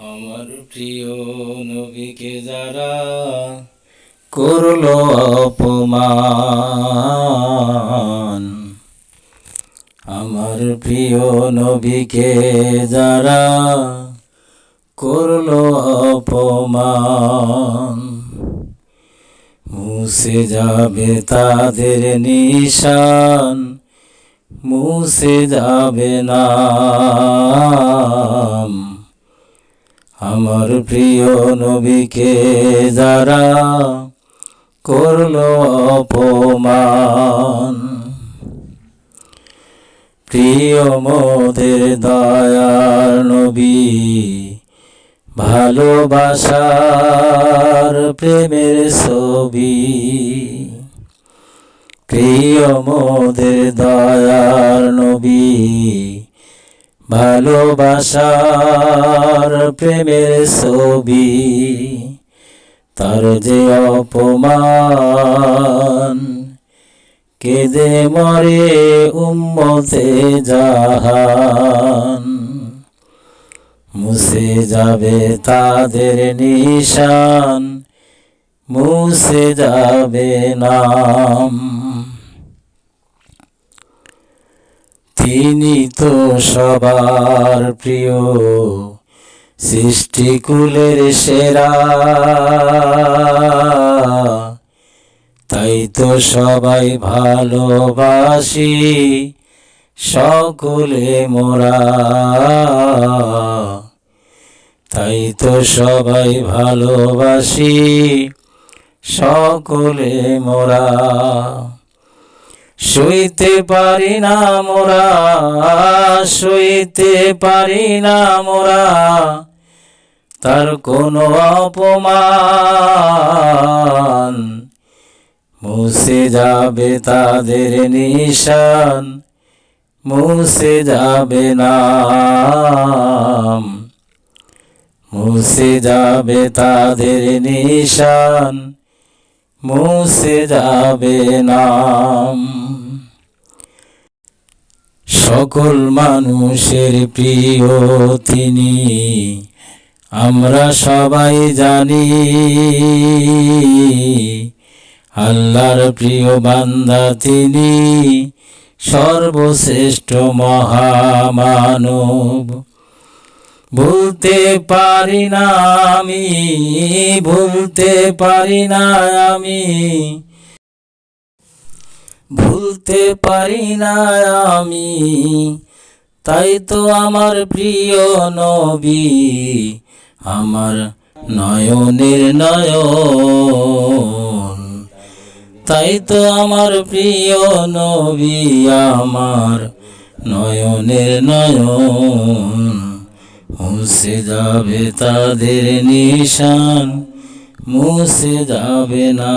আমার প্রিয় নবীকে যারা করল অপমান, আমার প্রিয় নবীকে যারা করল অপমান, মুছে যাবে তাদের নিশান, মুছে যাবে নাম। আমার প্রিয় নবীকে যারা করল অপমান। প্রিয় মোদের দয়ার নবী, ভালোবাসার প্রেমের ছবি। প্রিয় মোদের নবী ভালোবাসার প্রেমের ছবি, তার যে অপমান। কেদে মরে উম্মতে জাহান। মুছে যাবে তাদের নিশান, মুছে যাবে নাম। তিনি তো সবার প্রিয়। সৃষ্টিকুলের সেরা। তাই তো সবাই ভালোবাসি সকলে মোরা। তাই তো সবাই ভালোবাসি সকলে মোরা। সইতে পারি না মোরা, সইতে পারি না মোরা। তার কোনো অপমান, মুছে যাবে তাদের নিশান, মুছে যাবে নাম। মুছে যাবে তাদের নিশান মুছে যাবে নাম। সকল মানুষের প্রিয় তিনি, আমরা সবাই জানি। আল্লাহর প্রিয় বান্দা তিনি, সর্বশ্রেষ্ঠ মহামানব। ভুলতে পারি না আমি ভুলতে পারি না আমি। ভুলতে পারি না আমি, তাই তো আমার প্রিয় নবী, আমার নয়নের নয়ন। তাই তো আমার প্রিয় নবী, আমার নয়নের নয়ন। মুছে যাবে তাদের নিশান মুছে যাবে না।